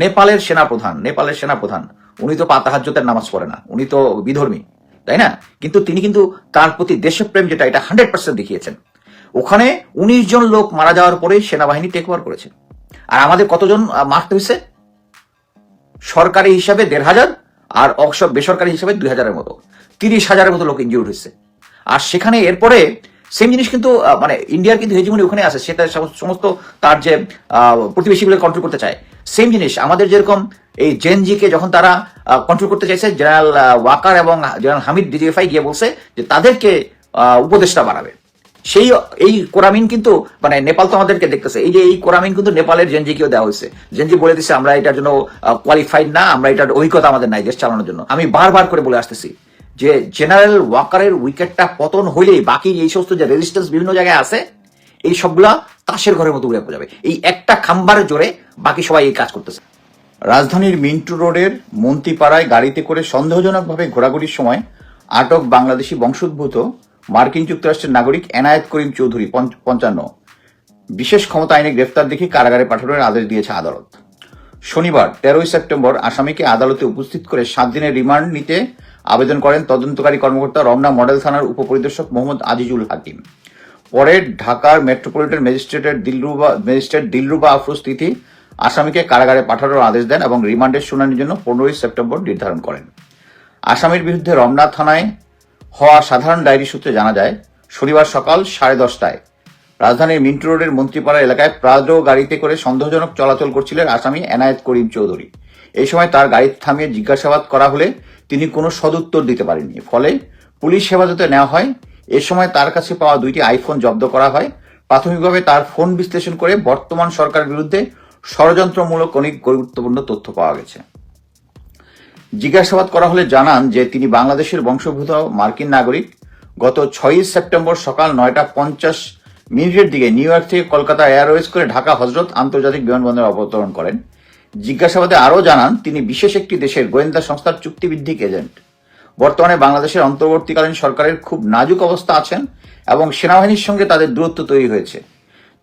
নেপালের সেনাপ্রধান নেপালের সেনাপ্রধান, উনি তো পাতাহাজ্যতের নামাজ পড়ে না, উনি তো বিধর্মী, তাই না? কিন্তু তিনি কিন্তু তার প্রতি দেশপ্রেম যেটা, এটা হান্ড্রেড পার্সেন্ট দেখিয়েছেন। ওখানে উনিশ জন লোক মারা যাওয়ার পরে সেনাবাহিনী টেক ওভার করেছে। আর আমাদের কতজন মারতে হয়েছে? সরকারি হিসাবে দেড় হাজার, আর অবসর বেসরকারি হিসাবে দুই হাজারের মতো, তিরিশ হাজারের মতো লোক ইনজিউর্ড হয়েছে। আর সেখানে এরপরে সেম জিনিস কিন্তু মানে ইন্ডিয়ার কিন্তু হেজিমনি ওখানে আছে, সেটা সম- সমস্ত তার যে প্রতিবেশীগুলো কন্ট্রোল করতে চায়। সেম জিনিস, আমাদের যেরকম এই জেনজিকে যখন তারা কন্ট্রোল করতে চাইছে, জেনারেল ওয়াকার এবং জেনারেল হামিদ ডিজিএফআই গিয়ে বলছে যে তাদেরকে উপদেষ্টা বাড়াবে সেই, এই কোরামিন কিন্তু মানে নেপাল তো আমাদেরকে দেখতেছে, এই যে এই কোরামিন কিন্তু নেপালের জেনজিকেও দেওয়া হয়েছে। জেনজি বলে দিচ্ছে আমরা এটার জন্য কোয়ালিফাইড না, আমরা এটার অভিজ্ঞতা আমাদের নাই, দেশ চালানোর জন্য। আমি বারবার করে বলে আসতেছি। যে জেনারেল ওয়াকারের উইকেটটা পতন হইলেই বাকি এই সমস্ত যে রেজিস্ট্যান্স বিভিন্ন জায়গায় আছে, এই সবগুলা তাসের ঘরের মতো উড়ে যাবে। এই একটা খাম্বার জোরে বাকি সবাই এই কাজ করতেছে। রাজধানীর মিন্টু রোডের মন্ত্রীপাড়ায় গাড়িতে করে সন্দেহজনকভাবে ঘোরাঘুরির সময় আটক বাংলাদেশি বংশোদ্ভূত মার্কিন যুক্তরাষ্ট্রের নাগরিক এনায়েত করিম চৌধুরী পঞ্চান্ন। বিশেষ ক্ষমতা আইনে গ্রেফতার দেখে কারাগারে পাঠানোর আদেশ দিয়েছে আদালত। শনিবার, তেরোই সেপ্টেম্বর আসামিকে আদালতে উপস্থিত করে সাত দিনের রিমান্ড নিতে আবেদন করেন তদন্তকারী কর্মকর্তা রমনা মডেল থানার উপপরিদর্শক মোহাম্মদ আজিজুল হাকিম। পরে ঢাকার মেট্রোপলিটন ম্যাজিস্ট্রেটের দিলরুবা ম্যাজিস্ট্রেট দিলরুবা আফরোজ তিথি আসামিকে কারাগারে পাঠানোর আদেশ দেন এবং রিমান্ডের শুনানির জন্য পনেরোই সেপ্টেম্বর নির্ধারণ করেন। আসামির বিরুদ্ধে রমনা থানায় হওয়া সাধারণ ডায়েরি সূত্রে জানা যায়, শনিবার সকাল সাড়ে দশটায় রাজধানীর মিন্টু রোডের মন্ত্রীপাড়া এলাকায় প্রাডো গাড়িতে করে সন্দেহজনক চলাচল করছিলেন আসামি এনায়েত করিম চৌধুরী। এই সময় তার গাড়ি থামিয়ে জিজ্ঞাসাবাদ করা হলে তিনি কোনো সদুত্তর দিতে পারেননি। ফলে পুলিশ হেফাজতে নেওয়া হয়। এ সময় তার কাছে পাওয়া দুইটি আইফোন জব্দ করা হয়। প্রাথমিকভাবে তার ফোন বিশ্লেষণ করে বর্তমান সরকারের বিরুদ্ধে ষড়যন্ত্রমূলক অনেক গুরুত্বপূর্ণ তথ্য পাওয়া গেছে। জিজ্ঞাসাবাদ করা হলে জানান যে তিনি বাংলাদেশের বংশোদ্ভূত মার্কিন নাগরিক। গত ছয়ই সেপ্টেম্বর সকাল নয়টা পঞ্চাশ মিনিটের দিকে নিউ ইয়র্ক থেকে কলকাতা এয়ারওয়েজ করে ঢাকা হজরত আন্তর্জাতিক বিমানবন্দরে অবতরণ করেন। জিজ্ঞাসাবাদে আরও জানান, তিনি বিশেষ একটি দেশের গোয়েন্দা সংস্থার চুক্তিভিত্তিক এজেন্ট। বর্তমানে বাংলাদেশের অন্তর্বর্তীকালীন সরকারের খুব নাজুক অবস্থা আছেন এবং সেনাবাহিনীর সঙ্গে তাদের দূরত্ব তৈরি হয়েছে।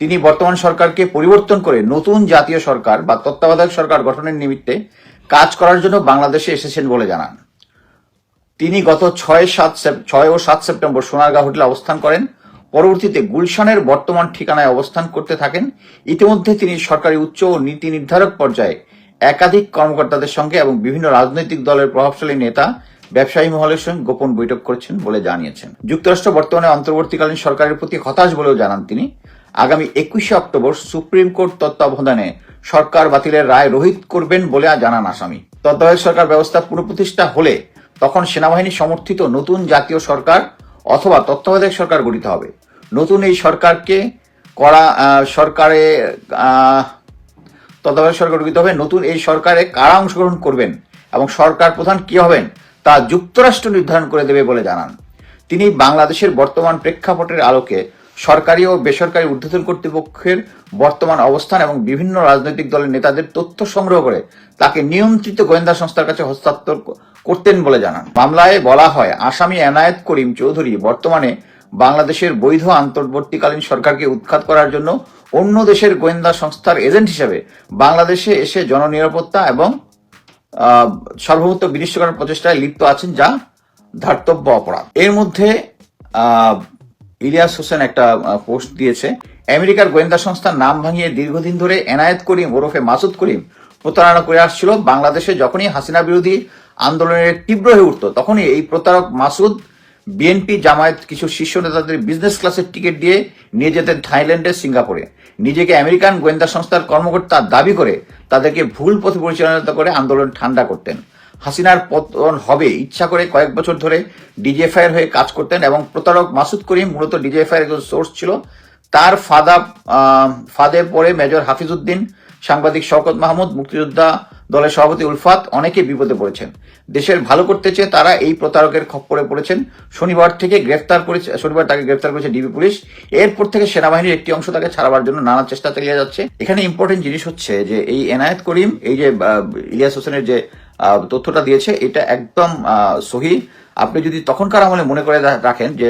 তিনি বর্তমান সরকারকে পরিবর্তন করে নতুন জাতীয় সরকার বা তত্ত্বাবধায়ক সরকার গঠনের নিমিত্তে কাজ করার জন্য বাংলাদেশে এসেছেন বলে জানান। তিনি গত ছয় সাত ছয় ও সাত সেপ্টেম্বর সোনারগাঁ হোটেলে অবস্থান করেন। পরবর্তীতে গুলশানের বর্তমান ঠিকানায় অবস্থান করতে থাকেন। ইতিমধ্যে তিনি সরকারি উচ্চ ও নীতি নির্ধারক পর্যায়ে একাধিক কর্মকর্তাদের সঙ্গে এবং বিভিন্ন রাজনৈতিক দলের প্রভাবশালী নেতা, ব্যবসায়ী মহলের সঙ্গে গোপন বৈঠক করেছেন বলে জানিয়েছেন। যুক্তরাষ্ট্র বর্তমানে অন্তর্বর্তীকালীন সরকারের প্রতি হতাশ বলেও জানান তিনি। আগামী একুশে অক্টোবর সুপ্রিম কোর্ট তত্ত্বাবধানে সরকার বাতিলের রায় রোহিত করবেন বলে জানান আসামি। তত্ত্বাবধায়ক সরকার ব্যবস্থা পুনঃপ্রতিষ্ঠা হলে তখন সেনাবাহিনী সমর্থিত নতুন জাতীয় সরকার অথবা তত্ত্বাবধায়ক সরকার গঠিত হবে। নতুন এই সরকারকে করা সরকারে তত্ত্বাবধায়ক সরকার গঠিত হবে, নতুন এই সরকারে কারা অংশগ্রহণ করবেন এবং সরকার প্রধান কি হবেন তা যুক্তরাষ্ট্র নির্ধারণ করে দেবে বলে জানান। তিনি বাংলাদেশের বর্তমান প্রেক্ষাপটের আলোকে সরকারি ও বেসরকারি ঊর্ধ্বতন কর্তৃপক্ষের বর্তমান অবস্থান এবং বিভিন্ন রাজনৈতিক দলের নেতাদের তথ্য সংগ্রহ করে তাকে নিয়ন্ত্রিত গোয়েন্দা সংস্থার কাছে হস্তান্তর করতেন বলে জানান। মামলায় বলা হয় আসামি এনায়েত করিম চৌধুরী বর্তমানে বাংলাদেশের বৈধ আন্তর্বর্তীকালীন সরকারকে উৎখাত করার জন্য অন্য দেশের গোয়েন্দা সংস্থার এজেন্ট হিসেবে বাংলাদেশে এসে জননিরাপত্তা এবং আহ, সার্বভৌমত্ব বিনিষ্ট প্রচেষ্টায় লিপ্ত আছেন যা ধার্তব্য অপরাধ। এর মধ্যে ইলিয়াস হোসেন একটা পোস্ট দিয়েছে, আমেরিকার গোয়েন্দা সংস্থার নাম ভাঙিয়ে দীর্ঘদিন ধরে এনায়েত করিম ওরফে মাসুদ করিম প্রতারণা করে আসছিল। বাংলাদেশে যখনই হাসিনা বিরোধী আন্দোলনের তীব্র হয়ে উঠত, তখনই এই প্রতারক মাসুদ বিএনপি জামায়াত কিছু শীর্ষ নেতাদের বিজনেস ক্লাসের টিকিট দিয়ে নিয়ে যেতেন থাইল্যান্ডে সিঙ্গাপুরে। নিজেকে আমেরিকান গোয়েন্দা সংস্থার কর্মকর্তা দাবি করে তাদেরকে ভুল পথে পরিচালনা করে আন্দোলন ঠান্ডা করতেন। হাসিনার পতন হবে। ইচ্ছা করে কয়েক বছর ধরে ডিজিএফআই এর হয়ে কাজ করতেন এবং প্রতারক মাসুদ করিম, মূলত ডিজিএফআই এর একজন সোর্স ছিল। তার ফাদা ফাঁদে পড়ে মেজর হাফিজউদ্দিন, সাংবাদিক শওকত মাহমুদ, মুক্তিযোদ্ধা দলের সভাপতি উলফাত অনেকে বিপদে পড়েছেন। দেশের ভালো করতে চেয়ে তারা এই প্রতারকের খপ্পরে পড়েছেন। শনিবার থেকে গ্রেফতার করেছে শনিবার তাকে গ্রেফতার করেছে ডিবি পুলিশ। এরপর থেকে সেনাবাহিনীর একটি অংশ তাকে ছাড়াবার জন্য নানা চেষ্টা চালিয়ে যাচ্ছে। এখানে ইম্পর্টেন্ট জিনিস হচ্ছে যে, এই এনায়েত করিম, এই যে ইলিয়াস হোসেনের যে তথ্যটা দিয়েছে, এটা একদম সহি। আপনি যদি তখনকার আমলে মনে করে রাখেন যে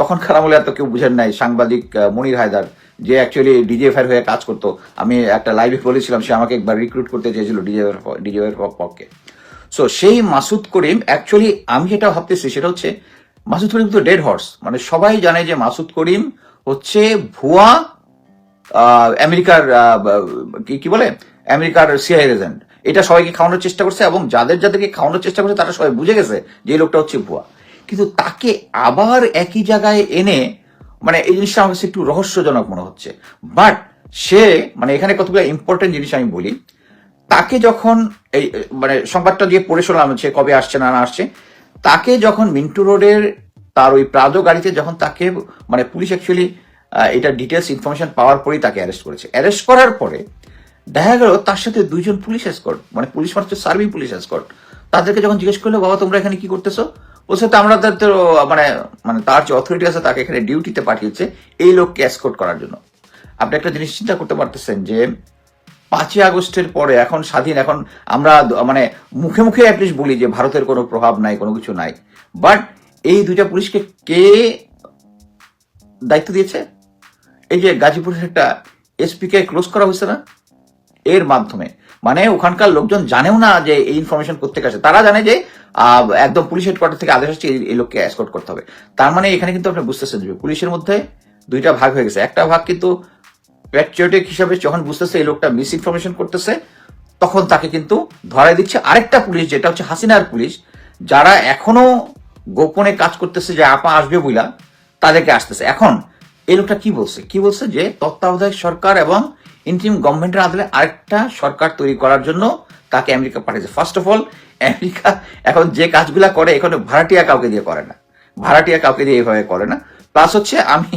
তখনকার আমলে এত কেউ বুঝেন নাই, সাংবাদিক মনির হায়দার, যে অ্যাকচুয়ালি ডিজিএফআই হয়ে কাজ করতো। আমি একটা লাইভে বলেছিলাম, সে আমাকে একবার রিক্রুট করতে চেয়েছিল ডিজিএফআই ডিজিএফআই পক্ষে সো সেই মাসুদ করিম অ্যাকচুয়ালি আমি যেটা ভাবতেছি সেটা হচ্ছে, মাসুদ করিম তো ডেড হর্স মানে সবাই জানে যে মাসুদ করিম হচ্ছে ভুয়া আমেরিকার কি বলে? আমেরিকার সিআই এজেন্ট এটা সবাইকে খাওয়ানোর চেষ্টা করছে এবং যাদের যাদেরকে খাওয়ানোর চেষ্টা করছে, তারা সবাই বুঝে গেছে যে এই লোকটা হচ্ছে ভুয়া। কিন্তু তাকে আবার একই জায়গায় এনে মানে এই জিনিসটা আমার কাছে একটু রহস্যজনক মনে হচ্ছে। বাট সে মানে এখানে কতগুলো ইম্পর্টেন্ট জিনিস আমি বলি। তাকে যখন এই মানে সংবাদটা দিয়ে পড়ে শোনালাম সে কবে আসছে না না আসছে, তাকে যখন মিন্টু রোডের তার ওই প্রাদো গাড়িতে যখন তাকে মানে পুলিশ অ্যাকচুয়ালি এটা ডিটেলস ইনফরমেশন পাওয়ার পরেই তাকে অ্যারেস্ট করেছে। অ্যারেস্ট করার পরে দেখা গেল তার সাথে দুইজন পুলিশ এসকর্ট মানে পুলিশ মানে সার্ভিং পুলিশ এসকর্ট তাদেরকে যখন জিজ্ঞেস করল, বাবা, তোমরা এখানে কি করতেছো? বলছে, তো আমরা তাদের মানে মানে তার যে অথরিটি আছে, তাকে এখানে ডিউটিতে পাঠিয়েছে এই লোককে এসকর্ট করার জন্য। আপনি একটা জিনিস চিন্তা করতে পারতেছেন যে, পাঁচই আগস্টের পরে এখন স্বাধীন, এখন আমরা মানে মুখে মুখে অ্যাটলিস্ট বলি যে, ভারতের কোনো প্রভাব নাই, কোনো কিছু নাই। বাট এই দুইটা পুলিশকে কে দায়িত্ব দিয়েছে? এই যে গাজীপুরের একটা এসপি কে ক্লোজ করা হয়েছে না? এর মাধ্যমে। মানে ওখানকার লোকজন জানেও না যে এই ইনফরমেশন কোথেকে আসে। তারা জানে যে একদম পুলিশ হেডকোয়ার্টার থেকে আদেশ আসছে এই- লোককে অ্যাসকর্ট করতে হবে। তার মানে এখানে কিন্তু আপনি বুঝতেছেন যে পুলিশের মধ্যে দুইটা ভাগ হয়ে গেছে। একটা ভাগ কিন্তু প্যাট্রিয়টিক হিসাবে যখন বুঝতেছে এই লোকটা মিস ইনফরমেশন করতেছে, তখন তাকে কিন্তু ধরাই দিচ্ছে। আরেকটা পুলিশ, যেটা হচ্ছে হাসিনার পুলিশ, যারা এখনও গোপনে কাজ করতেছে যে আপা আসবে বইলা, তাদেরকে আসতেছে। এখন এই লোকটা কি বলছে? কি বলছে যে তত্ত্বাবধায়ক সরকার এবং ইন্টিম গভর্নমেন্টের আদলে আরেকটা সরকার তৈরি করার জন্য তাকে আমেরিকা পাঠিয়েছে। ফার্স্ট অফ অল আমেরিকা এখন যে কাজগুলা করে, এখানে ভাড়াটিয়া কাউকে দিয়ে করে না। ভাড়াটিয়া কাউকে দিয়ে এইভাবে করে না। প্লাস হচ্ছে, আমি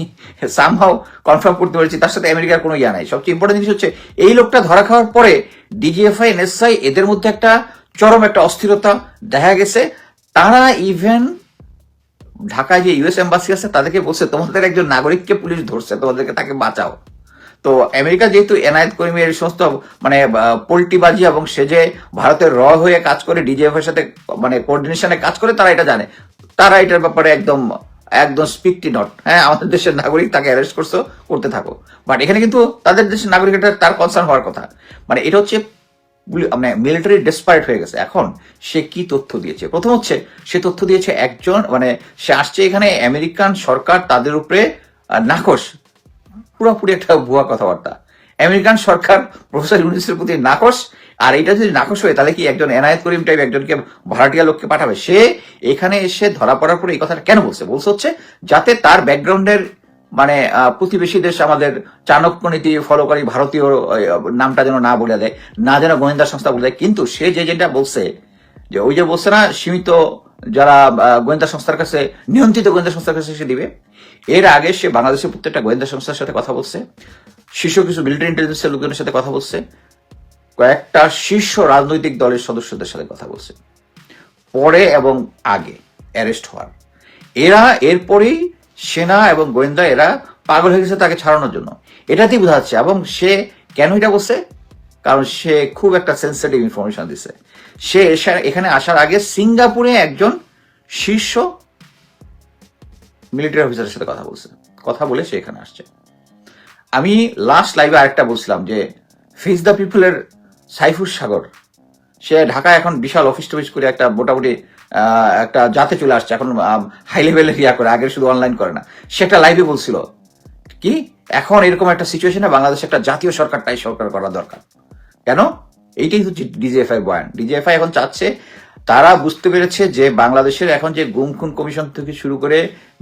সামহাও কনফার্ম করতে পেরেছি, তার সাথে আমেরিকার কোনো ইয়া নাই। সবচেয়ে ইম্পর্টেন্ট জিনিস হচ্ছে, এই লোকটা ধরা খাওয়ার পরে ডিজিএফআই এনএসআই এদের মধ্যে একটা চরম একটা অস্থিরতা দেখা গেছে। তারা ইভেন ঢাকায় যে ইউএস এম্বাসি আছে, তাদেরকে বলছে, তোমাদের একজন নাগরিককে পুলিশ ধরছে, তোমাদেরকে তাকে বাঁচাও। তো আমেরিকা যেহেতু এনায়েত করিমের এই সমস্ত মানে পোল্টিবাজি এবং সে যে ভারতের র হয়ে কাজ করে ডিজিএফ এর সাথে মানে কোঅর্ডিনেশনে কাজ করে, তারা এটা জানে। তারা এটার ব্যাপারে একদম একদম স্পিকটি নট হ্যাঁ আমাদের দেশের নাগরিক তাকে অ্যারেস্ট করছ, করতে থাকো। বাট এখানে কিন্তু তাদের দেশের নাগরিক এটা তার কনসার্ন হওয়ার কথা। মানে এটা হচ্ছে মানে মিলিটারি ডেসপারেট হয়ে গেছে। এখন সে কি তথ্য দিয়েছে? প্রথম হচ্ছে, সে তথ্য দিয়েছে একজন মানে সে আসছে এখানে, আমেরিকান সরকার তাদের উপরে নাকশ পুরোপুরি একটা ভুয়া কথাবার্তা। আমেরিকান সরকার প্রফেসর ইউনিসের প্রতি নাকশ আর এটা যদি নাকশ হয়, তাহলে কি একজন এনায়েত করিম টাইপ একজনকে ভাড়াটিয়া লোককে পাঠাবে? সে এখানে এসে ধরা পড়ার পরে এই কথাটা কেন বলছে? বলছে হচ্ছে, যাতে তার ব্যাকগ্রাউন্ডের মানে প্রতিবেশী দেশ আমাদের চাণক্য নীতি ফলোকারী ভারতীয় নামটা যেন না বলে দেয়, না যেন গোয়েন্দা সংস্থা বলে দেয়। কিন্তু সে যে যেটা বলছে, যে ওই যে বলছে না, সীমিত যারা গোয়েন্দা সংস্থার কাছে, নিয়ন্ত্রিত গোয়েন্দা সংস্থার কাছে সে দিবে এর আগে সে বাংলাদেশের প্রত্যেকটা গোয়েন্দা সংস্থার সাথে কথা বলছে, শীর্ষ কিছু মিলিটারি ইন্টেলিজেন্সের লোকজনের সাথে কথা বলছে, কয়েকটা শীর্ষ রাজনৈতিক দলের সদস্যদের সাথে কথা বলছে। পরে এবং আগে অ্যারেস্ট হওয়ার। এরা, এরপরেই সেনা এবং গোয়েন্দা এরা পাগল হয়ে গেছে তাকে ছাড়ানোর জন্য। এটাতেই বোঝা যাচ্ছে, এবং সে কেন এটা বলছে? কারণ সে খুব একটা সেন্সিটিভ ইনফরমেশন দিছে। সে এখানে আসার আগে সিঙ্গাপুরে একজন শীর্ষ মিলিটারি অফিসারের সাথে কথা বলছে। কথা বলে সে এখানে আসছে। আমি লাস্ট লাইভে আরেকটা বলছিলাম যে ফেস দ্য পিপলের সাইফুর সাগর। সে ঢাকায় এখন বিশাল অফিস টফিস করে একটা মোটামুটি একটা জাতে চলে আসছে। এখন হাই লেভেলের ইয়া করে আগে শুধু অনলাইন করে না। সে একটা লাইভে বলছিল, কি? এখন এরকম একটা সিচুয়েশনে বাংলাদেশে একটা জাতীয় সরকার সরকারটাই সরকার করা দরকার। কেন? এইটাই হচ্ছে ডিজিএফআই বয়ান। ডিজিএফআই এখন চাচ্ছে তারা বুঝতে পেরেছে যে বাংলাদেশের এখন যে গুম খুন কমিশন থেকে শুরু করে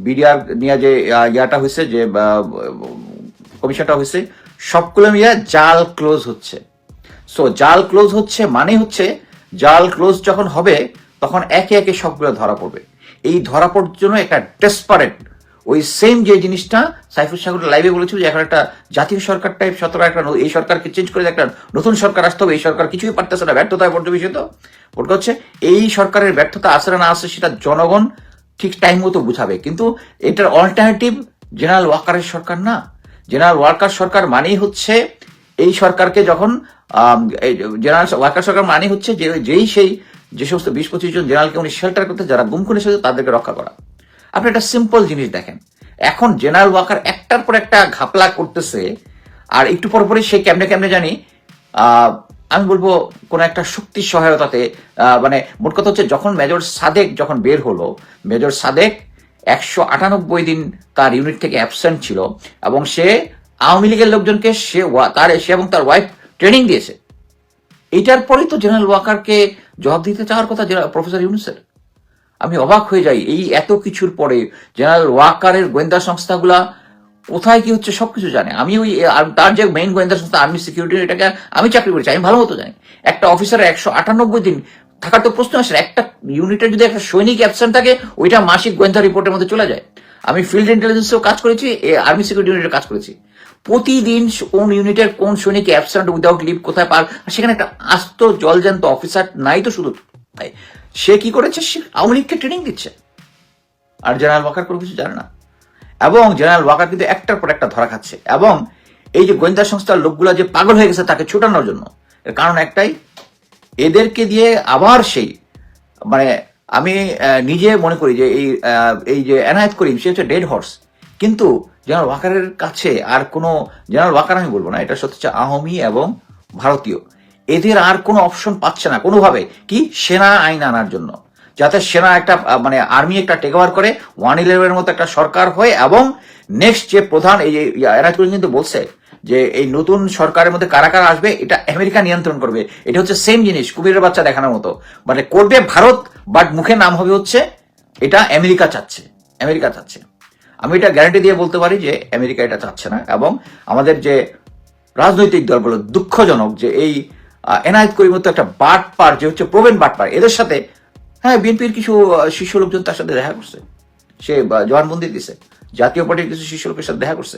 বিডিআর নিয়ে যে ইয়াটা হয়েছে, যে কমিশনটা হয়েছে, সবগুলো মিলে জাল ক্লোজ হচ্ছে। সো জাল ক্লোজ হচ্ছে মানে হচ্ছে জাল ক্লোজ যখন হবে, তখন একে একে সবগুলো ধরা পড়বে। এই ধরা পড়ার জন্য একটা ডেসপারেট ওই সেম যে জিনিসটা সাইফুল সাগর লাইভে বলেছিল যে এখন একটা জাতীয় সরকার টাইপ সতরা একটা এই সরকারকে চেঞ্জ করে একটা নতুন সরকার আসতে হবে, এই সরকার কিছুই পারতেছে না। ব্যর্থতায় পর্যবেসিত ওটা হচ্ছে, এই সরকারের ব্যর্থতা আসে না আসে সেটা জনগণ ঠিক টাইম মতো বুঝাবে। কিন্তু এটার অল্টারনেটিভ জেনারেল ওয়াকারের সরকার না। জেনারেল ওয়ার্কার সরকার মানেই হচ্ছে এই সরকারকে যখন জেনারেল ওয়ার্কার সরকার মানে হচ্ছে যে যেই সেই যে সমস্ত বিশ পঁচিশ জন জেনারেলকে উনি শেল্টার করতে, যারা গুম খুন তাদেরকে রক্ষা করা। আপনি একটা সিম্পল জিনিস দেখেন। এখন জেনারেল ওয়াকার একটার পর একটা ঘাপলা করতেছে, আর একটু পর পরে সে কেমনে কেমনে জানি আমি বলব কোন একটা শক্তির সহায়তাতে মানে মোট কথা হচ্ছে যখন মেজর সাদেক যখন বের হলো, মেজর সাদেক একশো আটানব্বই দিন তার ইউনিট থেকে অ্যাবসেন্ট ছিল, এবং সে আওয়ামী লীগের লোকজনকে সে তার, সে এবং তার ওয়াইফ ট্রেনিং দিয়েছে। এটার পরেই তো জেনারেল ওয়াকারকে জবাব দিতে চাওয়ার কথা প্রফেসর ইউনুসের আমি অবাক হয়ে যাই এই এত কিছুর পরে জেনারেল ওয়াকারের গোয়েন্দা সংস্থাগুলা কোথায় কি হচ্ছে সবকিছু জানে। আমি ওই তার যে মেইন গোয়েন্দা সংস্থা আর্মি সিকিউরিটি এটাকে আমি চাকরি করেছি, আমি ভালো মতো জানি। একটা অফিসারের একশো আটানব্বই দিন থাকার তো প্রশ্ন আসে। একটা ইউনিটের যদি একটা সৈনিক অ্যাবসেন্ট থাকে, ওইটা মাসিক গোয়েন্দা রিপোর্টের মধ্যে চলে যায়। আমি ফিল্ড ইন্টেলিজেন্সেও কাজ করেছি আর্মি সিকিউরিটি ইউনিটের কাজ করেছি। প্রতিদিন কোন ইউনিটের কোন সৈনিক অ্যাবসেন্ট উইদাউট লিভ কোথায় পার, সেখানে একটা আস্ত জলজান্ত অফিসার নাই তো শুধু তাই। সে কি করেছে? সে আওয়ামী লীগকে ট্রেনিং দিচ্ছে। আর জেনারেল ওয়াকার কোনো কিছু জানে না। এবং জেনারেল ওয়াকার কিন্তু একটার পর একটা ধরা খাচ্ছে। এবং এই যে গোয়েন্দা সংস্থার লোকগুলো যে পাগল হয়ে গেছে তাকে ছুটানোর জন্য, এর কারণ একটাই, এদেরকে দিয়ে আবার সেই মানে আমি নিজে মনে করি যে এই এই যে এনায়েত করিম, সে হচ্ছে ডেড হর্স কিন্তু জেনারেল ওয়াকারের কাছে আর কোনো জেনারেল ওয়াকার আমি বলব না, এটা সত্যি হচ্ছে আহমি এবং ভারতীয়। এদের আর কোনো অপশন পাচ্ছে না। কোনোভাবে। কি? সেনা আইন আনার জন্য। যাতে সেনা একটা মানে আর্মি একটা টেক ওভার করে ওয়ান ইলেভেনের মতো একটা সরকার হয় এবং নেক্সট যে প্রধান, এই যে এনায়েত কিন্তু বলছে যে, এই নতুন সরকারের মধ্যে কারা কারা আসবে, এটা আমেরিকা নিয়ন্ত্রণ করবে। এটা হচ্ছে সেম জিনিস কুমিরের বাচ্চা দেখানোর মতো। মানে করবে ভারত বাট মুখে নাম হবে হচ্ছে, এটা আমেরিকা চাচ্ছে। আমেরিকা চাচ্ছে। আমি এটা গ্যারান্টি দিয়ে বলতে পারি যে, আমেরিকা এটা চাচ্ছে না। এবং আমাদের যে রাজনৈতিক দলগুলো, দুঃখজনক যে এই এনায়েত করিম তো একটা বাট পার, যে হচ্ছে প্রবীণ বাট পার। এদের সাথে হ্যাঁ বিএনপির কিছু শীর্ষ লোকজন তার সাথে দেখা করছে। সে জবানবন্দি দিছে। জাতীয় পার্টির কিছু শীর্ষ লোকের সাথে দেখা করছে।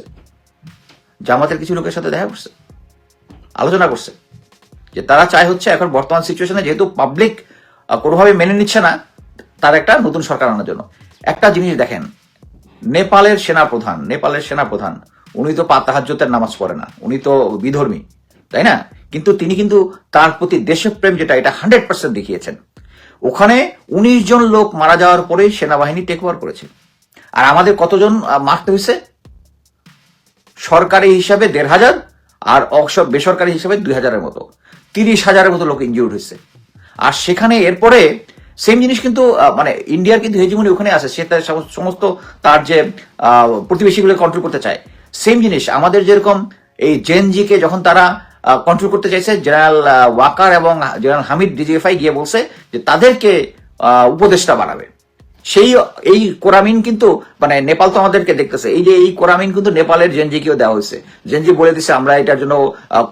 জামাতের কিছু লোকের সাথে দেখা করছে। আলোচনা করছে। যে তারা চায় হচ্ছে এখন বর্তমান সিচুয়েশনে যেহেতু পাবলিক কোনোভাবে মেনে নিচ্ছে না, তার একটা নতুন সরকার আনার জন্য। একটা জিনিস দেখেন, নেপালের সেনা প্রধান নেপালের সেনা প্রধান উনি তো পাতাহাজ্যতের নামাজ পড়ে না, উনি তো বিধর্মী, তাই না? কিন্তু তিনি কিন্তু তার প্রতি দেশপ্রেম যেটা, এটা হান্ড্রেড পার্সেন্ট দেখিয়েছেন। ওখানে উনিশ জন লোক মারা যাওয়ার পরে সেনাবাহিনী টেক ওভার করেছে। আর আমাদের কতজন মারতে হয়েছে? সরকারি হিসাবে দেড় হাজার আর অবসর বেসরকারি হিসাবে দুই হাজারের মতো। তিরিশ হাজারের মতো লোক ইনজিউর্ড হয়েছে। আর সেখানে এরপরে সেম জিনিস কিন্তু মানে ইন্ডিয়ার কিন্তু হেজিমনি ওখানে আছে। সে তার সমস্ত- তার যে প্রতিবেশীগুলো কন্ট্রোল করতে চায়। সেম জিনিস, আমাদের যেরকম এই জেনজিকে যখন তারা কন্ট্রোল করতে চাইছে জেনারেল ওয়াকার এবং জেনারেল হামিদ ডিজিএফআই গিয়ে বলছে যে তাদেরকে উপদেষ্টা বানাবে। সেই, এই কোরামিন কিন্তু মানে নেপাল তো আমাদেরকে দেখতেছে। এই যে, এই কোরামিন কিন্তু নেপালের জেনজিকেও দেওয়া হয়েছে। জেনজি বলে দিছে, আমরা এটার জন্য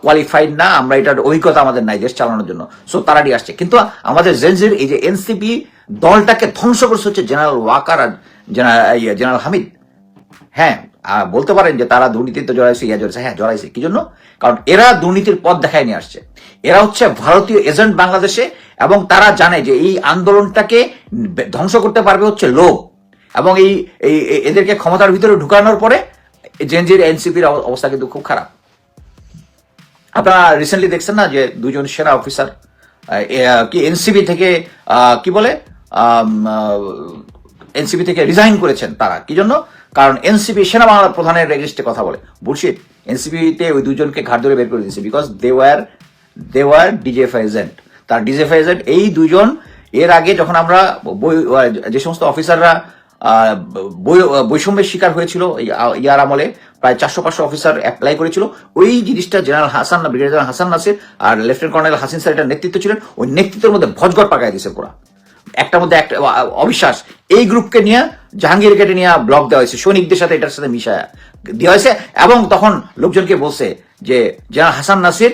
কোয়ালিফাইড না, আমরা এটার অভিজ্ঞতা আমাদের নাই দেশ চালানোর জন্য। সো তারাই আসছে। কিন্তু আমাদের জেনজির, এই যে এনসিপি দলটাকে ধ্বংস করছে হচ্ছে জেনারেল ওয়াকার আর জেনারেল জেনারেল হামিদ। হ্যাঁ বলতে পারেন যে তারা দুর্নীতিতে জড়াইছে, ইয়া জড়াইছে। হ্যাঁ জড়াইছে। কি জন্য? কারণ এরা দুর্নীতির পথ দেখায় নিয়ে আসছে। এরা হচ্ছে ভারতীয় এজেন্ট বাংলাদেশে এবং তারা জানে যে এই আন্দোলনটাকে ধ্বংস করতে পারবে হচ্ছে লোক। এবং এই এদেরকে ক্ষমতার ভিতরে ঢুকানোর পরে জেনজির, এনসিপির অবস্থা কিন্তু খুব খারাপ। আপনারা রিসেন্টলি দেখছেন না যে দুজন সেনা অফিসার কি এনসিবি থেকে কি বলে এনসিবি থেকে রিজাইন করেছেন তারা। কি জন্য? কারণ এনসিপি সেনা বাংলা প্রধানের রেজিস্টে কথা বলে। বুলশিট এনসিপিতে ওই দুজনকে ঘাট ধরে বের করে দিয়েছে because they were they were DGFI agent তার ডিজেফআই এজেন্ট এই দুজন, এর আগে যখন আমরা যে সমস্ত অফিসাররা বৈষম্যের শিকার হয়েছিল ইয়ার আমলে, প্রায় চারশো পাঁচশো অফিসার অ্যাপ্লাই করেছিল। ওই জিনিসটা general Hasan brigadier general Hasan Nasir আর লেফটেন্যান্ট কর্নেল হাসিন স্যার এটার নেতৃত্ব ছিলেন। ওই নেতৃত্বের মধ্যে ভজগড় পাকায় দিয়েছে পুরা। একটার মধ্যে একটা, অবিশ্বাস। এই গ্রুপকে নিয়ে জাহাঙ্গীর গেটে নিয়ে ব্লক দেওয়া হয়েছে। সৈনিকদের সাথে এটার সাথে মিশায়। দেওয়া হয়েছে, এবং তখন লোকজনকে বলছে যে, জেনারেল হাসান নাসির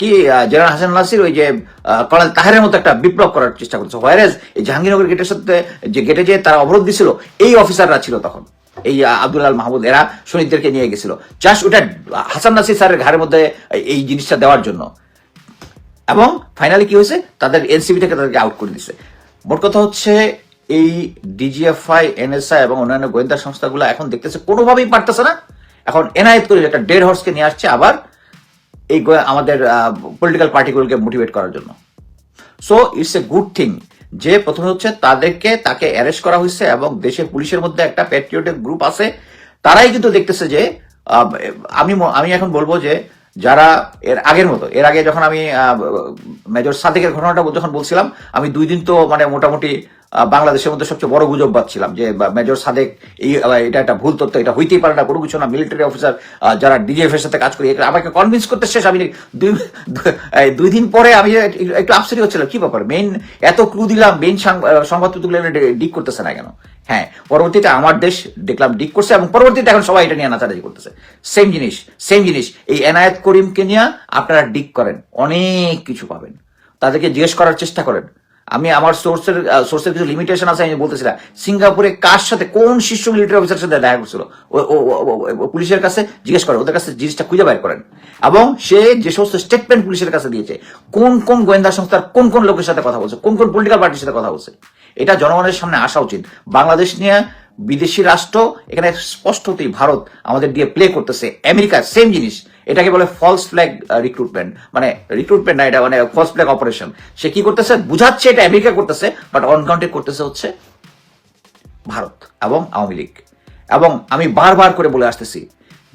কি জেনারেল হাসান নাসির ওই যে কর্নেল তাহেরের মতো একটা বিপ্লব করার চেষ্টা করছে। হোয়ারেজ এই জাহাঙ্গীরনগর গেটের সাথে, যে গেটে যে তারা অবরোধ দিছিল, এই অফিসাররা ছিল তখন। এই আব্দুল আল মাহমুদ, এরা সৈনিকদেরকে নিয়ে গেছিল। জাস্ট ওটা, হাসান নাসির স্যারের ঘাড়ের মধ্যে এই জিনিসটা দেওয়ার জন্য। এবং ফাইনালি কি হয়েছে? তাদের এনসিবি থেকে তাদেরকে আউট করে দিছে। মোট কথা হচ্ছে এই ডিজিএফআই এনএসআই এবং অন্যান্য গোয়েন্দা সংস্থাগুলো এখন দেখতেছে কোনোভাবেই পারতেছে না। এখন এনায়েত করে একটা ডেড হর্সকে নিয়ে আসছে আবার এই আমাদের পলিটিক্যাল পার্টিগুলোকে মোটিভেট করার জন্য। So it's a good thing যে প্রথমে হচ্ছে তাদেরকে, তাকে অ্যারেস্ট করা হয়েছে এবং দেশের পুলিশের মধ্যে একটা প্যাট্রিয়টিক গ্রুপ আছে। তারাই কিন্তু দেখতেছে যে আমি আমি এখন বলব যে, যারা এর আগের মতো, এর আগে যখন আমি মেজর সাদেকের ঘটনাটা যখন বলছিলাম, আমি দুই দিন তো মানে মোটামুটি বাংলাদেশের মধ্যে সবচেয়ে বড় গুজব বাঁধছিলাম যে মেজর সাদেক, এই এটা একটা ভুল তথ্য, এটা হইতেই পারে না, কোনো কিছু না, মিলিটারি অফিসার যারা ডিজিএফ এর সাথে কাজ করি আমাকে কনভিন্স করতে শেষ, আমি দুই দিন পরে আমি একটু আপসেট হচ্ছিলাম, কি ব্যাপার? মেইন এত ক্লু দিলাম মেইন সংবাদপত্রগুলো ডিক করতেছে না কেন? হ্যাঁ পরবর্তীতে আমার দেশ দেখলাম ডিক করছে এবং পরবর্তীতে এখন সবাই এটা নিয়ে নাচানাচি করতেছে। সেম জিনিস সেম জিনিস, এই এনায়েত করিমকে নিয়ে আপনারা ডিক করেন, অনেক কিছু পাবেন। তাদেরকে জিজ্ঞেস করার চেষ্টা করেন। আমি আমার সোর্সের সোর্সের কিছু লিমিটেশন আছে, আমি বলতেছিলাম। সিঙ্গাপুরে কার সাথে, কোন শীর্ষ মিলিটারি অফিসার সাথে দেখা করছিল? পুলিশের কাছে জিজ্ঞেস করে, ওদের কাছে জিনিসটা খুঁজে বের করেন। এবং সে যে সমস্ত স্টেটমেন্ট পুলিশের কাছে দিয়েছে, কোন কোন গোয়েন্দা সংস্থার কোন কোন লোকের সাথে কথা বলছে, কোন কোন পলিটিক্যাল পার্টির সাথে কথা বলছে, এটা জনগণের সামনে আসা উচিত। বাংলাদেশ নিয়ে বিদেশি রাষ্ট্র, এখানে স্পষ্টতই ভারত আমাদের দিয়ে প্লে করতেছে। আমেরিকা সেম জিনিস। এটাকে বলে ফলস ফ্ল্যাগ রিক্রুটমেন্ট মানে রিক্রুটমেন্ট না, এটা মানে ফলস ফ্ল্যাগ অপারেশন সে কি করতেছে? বুঝাচ্ছে এটা আমেরিকা করতেছে বাট অন কাউন্টে করতেছে হচ্ছে ভারত এবং আওয়ামী লীগ। এবং আমি বারবার করে বলে আসতেছি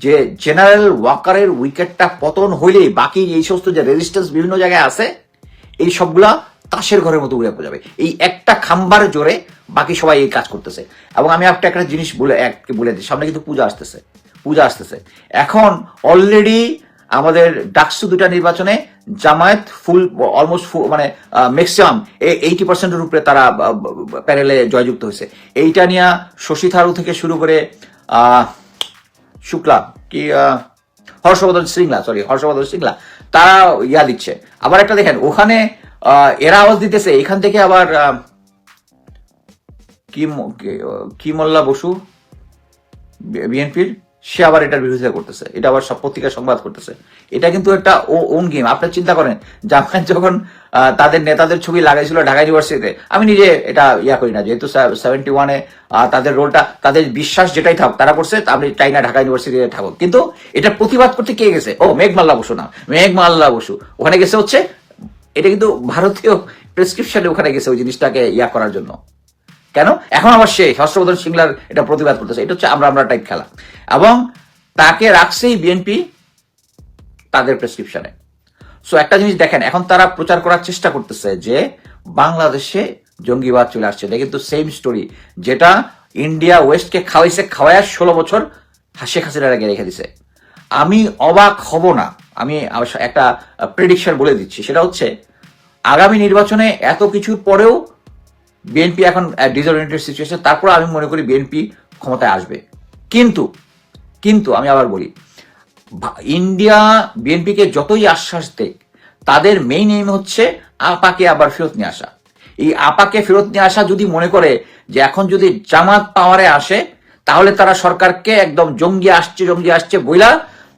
যে জেনারেল ওয়াকারের উইকেটটা পতন হইলেই বাকি এই সমস্ত যে রেজিস্ট্যান্স বিভিন্ন জায়গায় আছে, এই সবগুলা তাসের ঘরের মতো উড়ে যাবে। এই একটা খাম্বার জোরে বাকি সবাই এই কাজ করতেছে। এবং আমি একটা একটা জিনিস বলে এক বলে দিই, সামনে কিন্তু পূজা আসতেছে পূজা আসতেছে। এখন অলরেডি আমাদের ডাকসু দুটা নির্বাচনে জামায়াত ফুল অলমোস্ট মানে ম্যাক্সিমাম এইটি পার্সেন্টের উপরে তারা প্যানেলে জয়যুক্ত হয়েছে। এইটা নিয়ে শশী থারু থেকে শুরু করে শুক্লা, কি হর্ষবর্ধন শৃঙ্গলা সরি হর্ষবর্ধন শৃঙ্গলা তারা ইয়া দিচ্ছে। আবার একটা দেখেন, ওখানে এরা আওয়াজ দিতেছে। এখান থেকে আবার কি মোল্লা বসু বিএনপির, সে আবার এটার বিরোধিতা করতেছে। এটা আবার সব পত্রিকা সংবাদ করতেছে। এটা কিন্তু একটা ওন গেম। আপনার চিন্তা করেন, জামায়াত যখন তাদের নেতাদের ছবি লাগাইছিল ঢাকা ইউনিভার্সিটিতে, আমি নিজে এটা ইয়া করি না। যেহেতু সেভেন্টি ওয়ানে তাদের রোলটা, তাদের বিশ্বাস যেটাই থাক তারা করছে আমি চাই না ঢাকা ইউনিভার্সিটিতে থাকুক। কিন্তু এটা প্রতিবাদ করতে কে গেছে? ও মেঘ মাল্লা বসু না। মেঘ মাল্লা বসু। ওখানে গেছে হচ্ছে এটা কিন্তু ভারতীয় প্রেসক্রিপশনে ওখানে গেছে ওই জিনিসটাকে ইয়া করার জন্য। কেন? এখন আবার সে হর্ষবর্ধন সিংলার এটা প্রতিবাদ করতেছে। এটা হচ্ছে আমরা আমরা টাইপ খেলা। এবং তাকে রাখছেই বিএনপি তাদের প্রেসক্রিপশনে সো একটা জিনিস দেখেন, এখন তারা প্রচার করার চেষ্টা করতেছে যে বাংলাদেশে জঙ্গিবাদ চলে আসছে। এটা কিন্তু সেম স্টোরি যেটা ইন্ডিয়া ওয়েস্টকে খাওয়াইছে খাওয়ায় ষোলো বছর শেখ হাসিনার আগে রেখে দিছে। আমি অবাক হব না। আমি একটা প্রেডিকশন বলে দিচ্ছি। সেটা হচ্ছে আগামী নির্বাচনে এত কিছুর পরেও বিএনপি এখন ডিসঅরিয়েন্টেড সিচুয়েশন তারপর আমি মনে করি বিএনপি ক্ষমতায় আসবে। কিন্তু কিন্তু আমি আবার বলি ইন্ডিয়া বিএনপিকে যতই আশ্বাস দেখ তাদের মেইন এম হচ্ছে আপাকে আবার ফেরত নিয়ে আসা। এই আপাকে ফেরত নিয়ে আসা যদি মনে করে যে এখন যদি জামাত পাওয়ারে আসে, তাহলে তারা সরকারকে একদম জঙ্গি আসছে জঙ্গি আসছে বইলা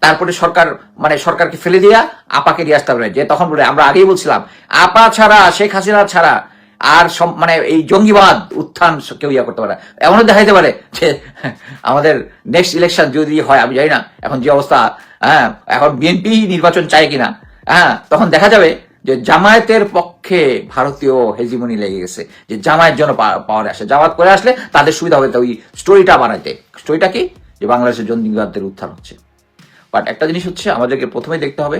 তারপরে সরকার মানে সরকারকে ফেলে দিয়া আপাকে দিয়ে আসতে হবে। যে তখন বলে, আমরা আগেই বলছিলাম, আপা ছাড়া, শেখ হাসিনা ছাড়া আর মানে এই জঙ্গিবাদ উত্থান কেউ ইয়া করতে পারে এমনও দেখা যেতে পারে যে আমাদের নেক্সট ইলেকশন যদি হয়, আমি জানি না এখন যে অবস্থা হ্যাঁ এখন বিএনপি নির্বাচন চায় কিনা হ্যাঁ তখন দেখা যাবে যে জামায়াতের পক্ষে ভারতীয় হেজিমনি লেগে গেছে, যে জামায়াত যেন পাওয়ারে আসে। জামায়াত করে আসলে তাদের সুবিধা হবে ওই স্টোরিটা বানাইতে। স্টোরিটা কি? যে বাংলাদেশের জঙ্গিবাদের উত্থান হচ্ছে। বাট একটা জিনিস হচ্ছে আমাদেরকে প্রথমে দেখতে হবে,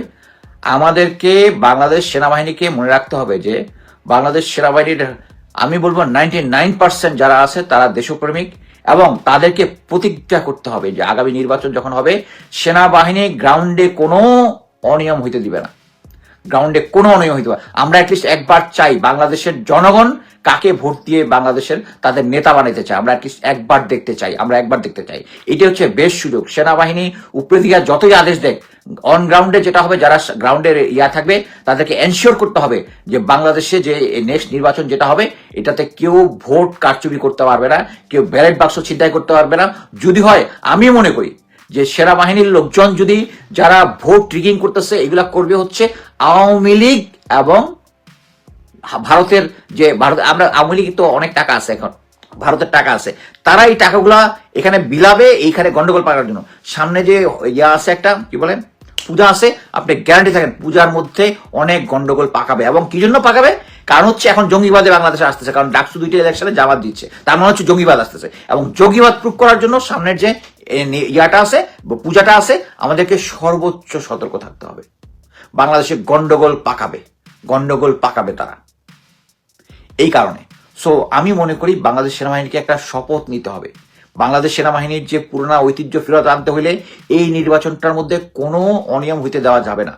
আমাদেরকে বাংলাদেশ সেনাবাহিনীকে মনে রাখতে হবে যে, বাংলাদেশ সেনাবাহিনীর, আমি বলব নাইনটি নাইন পার্সেন্ট যারা আছে তারা দেশপ্রেমিক এবং তাদেরকে প্রতিজ্ঞা করতে হবে যে আগামী নির্বাচন যখন হবে, সেনাবাহিনী গ্রাউন্ডে কোনো অনিয়ম হইতে দিবে না। গ্রাউন্ডে কোনো অনিয়ম হইতে পারে আমরা অ্যাটলিস্ট একবার চাই বাংলাদেশের জনগণ কাকে ভোট দিয়ে বাংলাদেশের তাদের নেতা বানাইতে চায়? আমরা একবার দেখতে চাই, আমরা একবার দেখতে চাই। এটি হচ্ছে বেশ সুযোগ। সেনাবাহিনী উপরে দিকে যতই আদেশ দেয় অন গ্রাউন্ডে যেটা হবে, যারা গ্রাউন্ডের ইয়া থাকবে, তাদেরকে এনশিওর করতে হবে যে বাংলাদেশে যে নেক্সট নির্বাচন যেটা হবে, এটাতে কেউ ভোট কারচুপি করতে পারবে না, কেউ ব্যালেট বাক্স ছিনতাই করতে পারবে না। যদি হয়, আমি মনে করি যে সেনাবাহিনীর লোকজন যদি যারা ভোট ট্রিকিং করতেছে, এগুলা করবে হচ্ছে আওয়ামী লীগ এবং ভারতের যে ভারত, আমরা আওয়ামী লীগ তো অনেক টাকা আছে এখন, ভারতের টাকা আছে। তারা এই টাকাগুলা এখানে বিলাবে এইখানে গন্ডগোল পাকার জন্য। সামনে যে ইয়া আছে একটা, কি বলেন? পূজা আছে, আপনি গ্যারান্টি থাকেন, পূজার মধ্যে অনেক গন্ডগোল পাকাবে। এবং কি জন্য পাকাবে? কারণ হচ্ছে এখন জঙ্গিবাদে বাংলাদেশে আসতেছে, কারণ ডাকসু দুইটা ইলেকশনে জামাত দিচ্ছে। তার মানে হচ্ছে জঙ্গিবাদ আসতেছে। এবং জঙ্গিবাদ প্রুভ করার জন্য সামনের যে ইয়াটা আছে পূজাটা আছে, আমাদেরকে সর্বোচ্চ সতর্ক থাকতে হবে। বাংলাদেশে গন্ডগোল পাকাবে গন্ডগোল পাকাবে তারা। এই কারণে। সো আমি মনে করি বাংলাদেশ সেনাবাহিনীকে একটা শপথ নিতে হবে। বাংলাদেশ সেনাবাহিনীর যে পুরোনা ঐতিহ্য ফেরত আনতে হলে এই নির্বাচনটার মধ্যে কোনো অনিয়ম হইতে দেওয়া যাবে না।